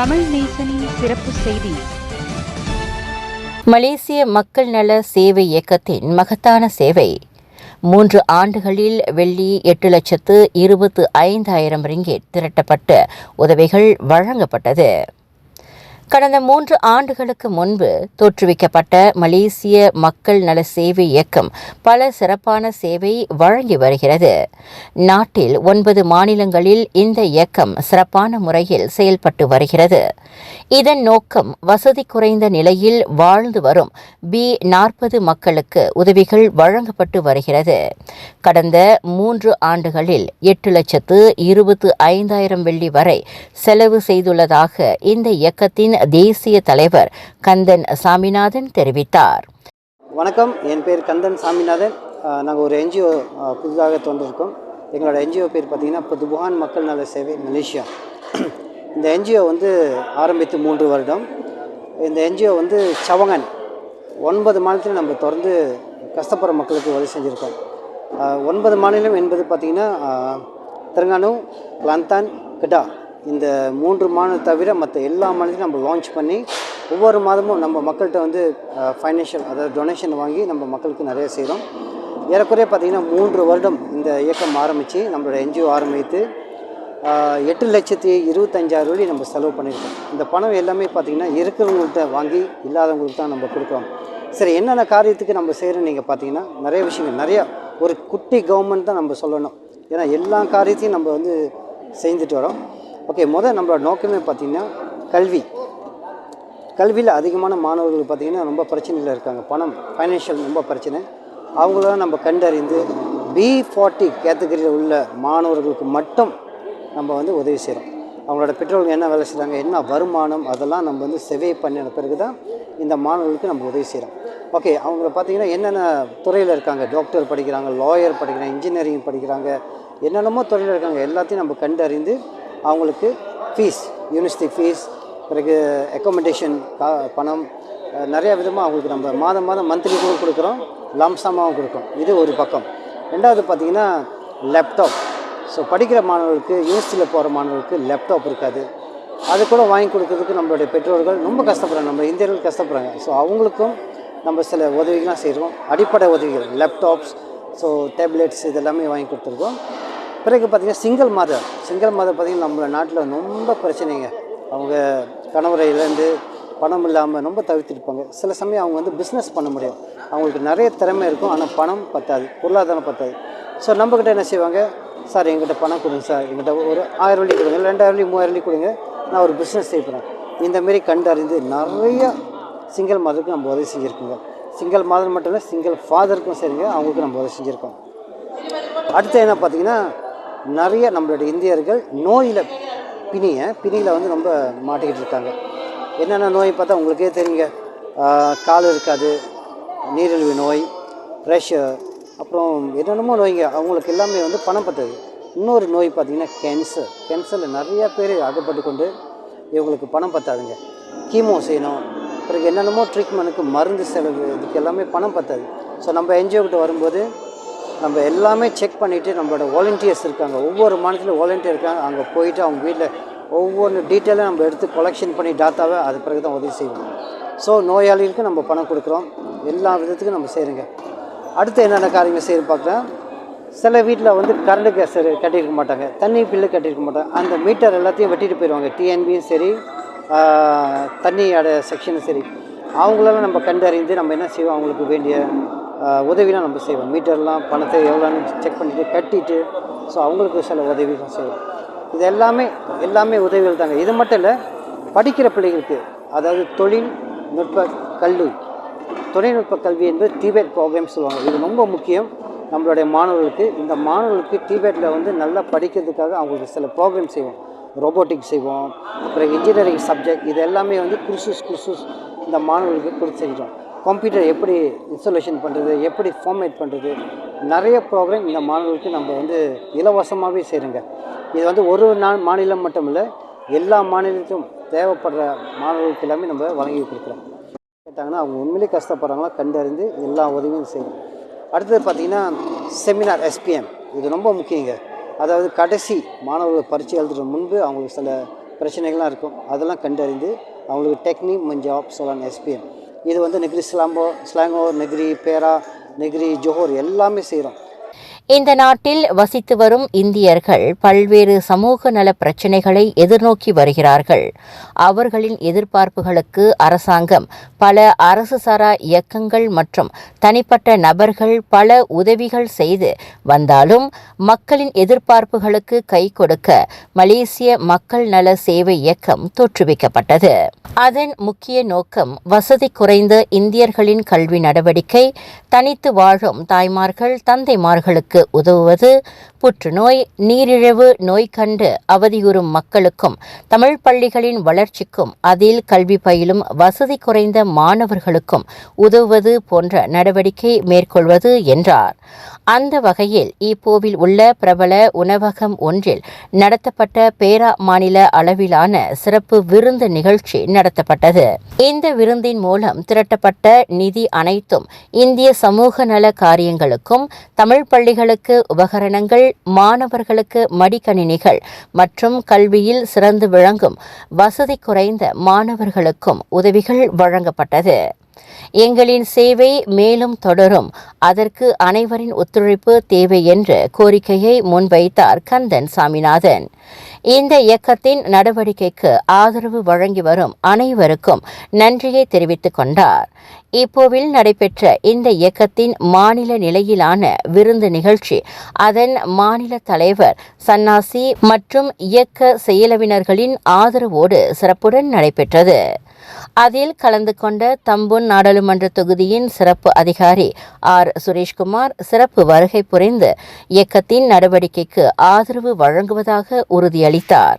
தமிழ் நேசனின் சிறப்பு செய்தி. மலேசிய மக்கள் நல சேவை இயக்கத்தின் மகத்தான சேவை. மூன்று ஆண்டுகளில் வெள்ளி எட்டு லட்சத்து இருபத்து ஐந்தாயிரம் ரிங்கே திரட்டப்பட்டு உதவிகள் வழங்கப்பட்டது. கடந்த மூன்று ஆண்டுகளுக்கு முன்பு தோற்றுவிக்கப்பட்ட மலேசிய மக்கள் நல சேவை இயக்கம் பல சிறப்பான சேவை வழங்கி வருகிறது. நாட்டில் ஒன்பது மாநிலங்களில் இந்த இயக்கம் சிறப்பான முறையில் செயல்பட்டு வருகிறது. இதன் நோக்கம் வசதி குறைந்த நிலையில் வாழ்ந்து வரும் பி நாற்பது மக்களுக்கு உதவிகள் வழங்கப்பட்டு வருகிறது. கடந்த மூன்று ஆண்டுகளில் எட்டு லட்சத்து இருபத்து ஐந்தாயிரம் வெள்ளி வரை செலவு செய்துள்ளதாக இந்த இயக்கத்தின் தேசிய தலைவர் கந்தன் சாமிநாதன் தெரிவித்தார். வணக்கம் என் பேர் கந்தன் சாமிநாதன். நாங்கள் ஒரு என்ஜிஓ புதிதாக தோன்றிருக்கோம். எங்களோட என்ஜிஓ பேர் பார்த்திங்கன்னா துபான் மக்கள் நல சேவை மலேசியா. இந்த என்ஜிஓ வந்து ஆரம்பித்து மூன்று வருடம். இந்த என்ஜிஓ வந்து சவங்கன். ஒன்பது மாநிலத்தில் நம்ம தொடர்ந்து கஷ்டப்படுற மக்களுக்கு உதவி செஞ்சுருக்கோம். ஒன்பது மாநிலம் என்பது பார்த்திங்கன்னா தெலுங்கானு கிளாந்தான் கிடா இந்த மூன்று மாதம் தவிர மற்ற எல்லா மாநிலத்தையும் நம்ம லான்ச் பண்ணி ஒவ்வொரு மாதமும் நம்ம மக்கள்கிட்ட வந்து ஃபைனான்ஷியல் அதாவது டொனேஷன் வாங்கி நம்ம மக்களுக்கு நிறைய செய்கிறோம் ஏறக்குறைய பார்த்திங்கன்னா மூன்று வருடம் இந்த இயக்கம் ஆரம்பித்து நம்மளோட என்ஜிஓ ஆரம்பித்து எட்டு லட்சத்தி இருபத்தஞ்சாயிரம் வழி நம்ம செலவு பண்ணியிருக்கோம். இந்த பணம் எல்லாமே பார்த்திங்கன்னா இருக்கிறவங்கள்ட்ட வாங்கி இல்லாதவங்களுக்கு தான் நம்ம கொடுக்குறோம். சரி என்னென்ன காரியத்துக்கு நம்ம செய்கிறோம் நீங்கள் பார்த்தீங்கன்னா நிறைய விஷயங்கள். நிறையா ஒரு குட்டி கவர்மெண்ட் தான் நம்ம சொல்லணும். ஏன்னா எல்லா காரியத்தையும் நம்ம வந்து செஞ்சுட்டு வரோம். ஓகே முதல் நம்மளோட நோக்கமே பார்த்திங்கன்னா கல்வி. கல்வியில் அதிகமான மாணவர்கள் பார்த்திங்கன்னா ரொம்ப பிரச்சனையில் இருக்காங்க. பணம் ஃபைனான்ஷியல் ரொம்ப பிரச்சனை. அவங்களெல்லாம் நம்ம கண்டறிந்து பி ஃபார்ட்டி கேட்டகரியில் உள்ள மாணவர்களுக்கு மட்டும் நம்ம வந்து உதவி செய்கிறோம் அவங்களோட பெற்றோர்கள் என்ன வேலை செய்கிறாங்க என்ன வருமானம் அதெல்லாம் நம்ம வந்து செவை பண்ணின பிறகு தான் இந்த மாணவர்களுக்கு நம்ம உதவி செய்கிறோம் ஓகே அவங்கள பார்த்தீங்கன்னா என்னென்ன துறையில் இருக்காங்க? டாக்டர் படிக்கிறாங்க லாயர் படிக்கிறாங்க இன்ஜினியரிங் படிக்கிறாங்க என்னென்னமோ துறையில் இருக்காங்க. எல்லாத்தையும் நம்ம கண்டறிந்து அவங்களுக்கு ஃபீஸ் யூனிவர்சிட்டி ஃபீஸ் பிறகு அக்கோமடேஷன் கா பணம் நிறையா விதமாக அவங்களுக்கு நம்ம மாதம் மாதம் மந்த்லி கூட கொடுக்குறோம். லம்சமாகவும் கொடுக்குறோம் இது ஒரு பக்கம். ரெண்டாவது பார்த்திங்கன்னா லேப்டாப் ஸோ படிக்கிற மாணவர்களுக்கு யூனிவர்சிட்டியில் போகிற மாணவர்களுக்கு லேப்டாப் இருக்காது. அது கூட வாங்கி கொடுக்கறதுக்கு நம்மளுடைய பெற்றோர்கள் ரொம்ப கஷ்டப்படுறாங்க. நம்ம இந்தியர்கள் கஷ்டப்படுறாங்க. ஸோ அவங்களுக்கும் நம்ம சில உதவிகள்லாம் செய்கிறோம் அடிப்படை உதவிகள் லேப்டாப்ஸ் ஸோ டேப்லெட்ஸ் இதெல்லாமே வாங்கி கொடுத்துருக்கோம். பிறகு பார்த்திங்கன்னா சிங்கிள் மதர் சிங்கிள் மதர் பார்த்திங்கன்னா நம்ம நாட்டில் ரொம்ப பிரச்சனைங்க. அவங்க கணவரை இழந்து பணம் இல்லாமல் ரொம்ப தவிர்த்துருப்பாங்க சில சமயம் அவங்க வந்து பிஸ்னஸ் பண்ண முடியும். அவங்களுக்கு நிறைய திறமை இருக்கும். ஆனால் பணம் பத்தாது. பொருளாதாரம் பத்தாது. ஸோ நம்மக்கிட்ட என்ன செய்வாங்க? சார் எங்கிட்ட பணம் கொடுங்க சார். எங்கிட்ட ஒரு ஆயிரம் வழி கொடுங்க. ரெண்டாயிரம் வழி மூவாயிரம் வழி கொடுங்க. நான் ஒரு பிஸ்னஸ் செய்யப்படுறேன் இந்தமாரி கண்டறிந்து நிறைய சிங்கிள் மதருக்கு நம்ம உதவி செஞ்சுருக்கோங்க. சிங்கிள் மதர் மட்டும் இல்லை சிங்கிள் ஃபாதருக்கும் சரிங்க. அவங்களுக்கும் நம்ம உதவி செஞ்சுருக்கோம். அடுத்து என்ன பார்த்தீங்கன்னா நிறைய நம்மளுடைய இந்தியர்கள் நோயில் பிணியை பிணியில் வந்து ரொம்ப மாட்டிக்கிட்டு இருக்காங்க. என்னென்ன நோய் பார்த்தா உங்களுக்கே தெரியுங்க. கால் இருக்காது நீரிழிவு நோய் ப்ரெஷர் அப்புறம் என்னென்னமோ நோய்ங்க. அவங்களுக்கு எல்லாமே வந்து பணம் பற்றது. இன்னொரு நோய் பார்த்திங்கன்னா கேன்சர் கேன்சரில் நிறையா பேர் அகப்பட்டு கொண்டு இவங்களுக்கு பணம் பற்றாதுங்க. கீமோ செய்யணும். பிறகு என்னென்னமோ ட்ரீட்மெண்ட்டுக்கு மருந்து செலவு இதுக்கு எல்லாமே பணம் பற்றாது. ஸோ நம்ம என்ஜிஓ கிட்ட வரும்போது நம்ம எல்லாமே செக் பண்ணிவிட்டு நம்மளோட வாலண்டியர்ஸ் இருக்காங்க. ஒவ்வொரு மாநிலத்திலும் வாலண்டியர் இருக்காங்க. அங்கே போயிட்டு அவங்க வீட்டில் ஒவ்வொன்று டீட்டெயிலும் நம்ம எடுத்து கொலெக்ஷன் பண்ணி டாட்டாவை அது பிறகு தான் உதவி செய்வோம். ஸோ நோயாளிகளுக்கு நம்ம பணம் கொடுக்குறோம். எல்லா விதத்துக்கும் நம்ம செய்கிறோங்க அடுத்து என்னென்ன காரியங்கள் செய்ய பார்க்குறேன் சில வீட்டில் வந்து கரண்ட் கேஸ் கட்டியிருக்க மாட்டாங்க. தண்ணி பில்லு கட்டியிருக்க மாட்டாங்க. அந்த மீட்டர் எல்லாத்தையும் வெட்டிட்டு போயிடுவாங்க டிஎன்பியும் சரி தண்ணியோட செக்ஷனும் சரி. அவங்களெல்லாம் நம்ம கண்டறிந்து நம்ம என்ன செய்வோம்? அவங்களுக்கு வேண்டிய உதவிலாம் நம்ம செய்வோம். மீட்டர்லாம் பணத்தை எவ்வளோன்னு செக் பண்ணிவிட்டு கட்டிட்டு ஸோ அவங்களுக்கு சில உதவிலாம் செய்வோம். இது எல்லாமே எல்லாமே உதவிகள் தாங்க. இது மட்டும் இல்லை படிக்கிற பிள்ளைகளுக்கு அதாவது தொழில்நுட்ப கல்வி. தொழில்நுட்ப கல்வி என்பது டிபேட் ப்ரோக்ராம் சொல்லுவாங்க. இது ரொம்ப முக்கியம். நம்மளுடைய மாணவர்களுக்கு இந்த மாணவர்களுக்கு டிபேட்டில் வந்து நல்லா படிக்கிறதுக்காக அவங்களுக்கு சில ப்ரோக்ராம் செய்வோம். ரோபோட்டிக்ஸ் செய்வோம். அப்புறம் இன்ஜினியரிங் சப்ஜெக்ட் இது எல்லாமே வந்து குருசூஸ் குருசூஸ் இந்த மாணவர்களுக்கு கொடுத்து செஞ்சோம் கம்ப்யூட்டர் எப்படி இன்ஸ்டாலேஷன் பண்ணுறது எப்படி ஃபார்மேட் பண்ணுறது நிறைய ப்ரோக்ராம் இந்த மாணவர்களுக்கு நம்ம வந்து இலவசமாகவே செய்கிறோங்க இது வந்து ஒரு நா மாநிலம் மட்டும் இல்லை எல்லா மாநிலத்திலும் தேவைப்படுற மாணவர்களுக்கு எல்லாமே நம்ம வழங்கி கொடுக்குறோம். கேட்டாங்கன்னா அவங்க உண்மையிலேயே கஷ்டப்படுறாங்களா? கண்டறிந்து எல்லா உதவியும் செய்யும் அடுத்தது பார்த்திங்கன்னா செமினார் எஸ்பிஎம் இது ரொம்ப முக்கியங்க. அதாவது கடைசி மாணவர்கள் பரீட்சை எழுதுற முன்பு அவங்களுக்கு சில பிரச்சனைகள்லாம் இருக்கும். அதெல்லாம் கண்டறிந்து அவங்களுக்கு டெக்னிக் மஞ்சாப் சொல்லலாம் எஸ்பிஎம் இது வந்து Negeri ஸ்லாம்போ Selangor Negeri Perak Negeri Johor எல்லாமே செய்கிறோம் இந்த நாட்டில் வசித்து வரும் இந்தியர்கள் பல்வேறு சமூக நல பிரச்சினைகளை எதிர்நோக்கி வருகிறார்கள். அவர்களின் எதிர்பார்ப்புகளுக்கு அரசாங்கம் பல அரசு சாரா இயக்கங்கள் மற்றும் தனிப்பட்ட நபர்கள் பல உதவிகள் செய்து வந்தாலும் மக்களின் எதிர்பார்ப்புகளுக்கு கை கொடுக்க மலேசிய மக்கள் நல சேவை இயக்கம் தோற்றுவிக்கப்பட்டது. அதன் முக்கிய நோக்கம் வசதி குறைந்த இந்தியர்களின் கல்வி நடவடிக்கை தனித்து வாழும் தாய்மார்கள் தந்தைமார்களுக்கு 我都我都 புற்றுநோய் நீரிழிவு நோய் கண்டு அவதியுறும் மக்களுக்கும் தமிழ் பள்ளிகளின் வளர்ச்சிக்கும் அதில் கல்வி பயிலும் வசதி குறைந்த மாணவர்களுக்கும் உதவுவது போன்ற நடவடிக்கை மேற்கொள்வது என்றார். அந்த வகையில் ஈப்போவில் உள்ள பிரபல உணவகம் ஒன்றில் நடத்தப்பட்ட பேரா மாநில அளவிலான சிறப்பு விருந்து நிகழ்ச்சி நடத்தப்பட்டது. இந்த விருந்தின் மூலம் திரட்டப்பட்ட நிதி அனைத்தும் இந்திய சமூக நல காரியங்களுக்கும் தமிழ் பள்ளிகளுக்கு உபகரணங்கள் மாணவர்களுக்கு மடிக்கணினிகள் மற்றும் கல்வியில் சிறந்து விளங்கும் வசதி குறைந்த மாணவர்களுக்கும் உதவிகள் வழங்கப்பட்டது. எங்களின் சேவை மேலும் தொடரும். அதற்கு அனைவரின் ஒத்துழைப்பு தேவை என்ற கோரிக்கையை முன்வைத்தார் கந்தன் சாமிநாதன். இந்த இயக்கத்தின் நடவடிக்கைக்கு ஆதரவு வழங்கி வரும் அனைவருக்கும் நன்றியை தெரிவித்துக் கொண்டார். இப்போவில் நடைபெற்ற இந்த இயக்கத்தின் மாநில நிலையிலான விருந்து நிகழ்ச்சி அதன் மாநில தலைவர் சன்னாசி மற்றும் இயக்க செயலவினர்களின் ஆதரவோடு சிறப்புடன் நடைபெற்றது. அதில் கலந்து கொண்ட தம்புன் நாடாளுமன்ற தொகுதியின் சிறப்பு அதிகாரி ஆர். சுரேஷ்குமார் சிறப்பு வருகை புரிந்து இயக்கத்தின் நடவடிக்கைக்கு ஆதரவு வழங்குவதாக உறுதியளித்தார்.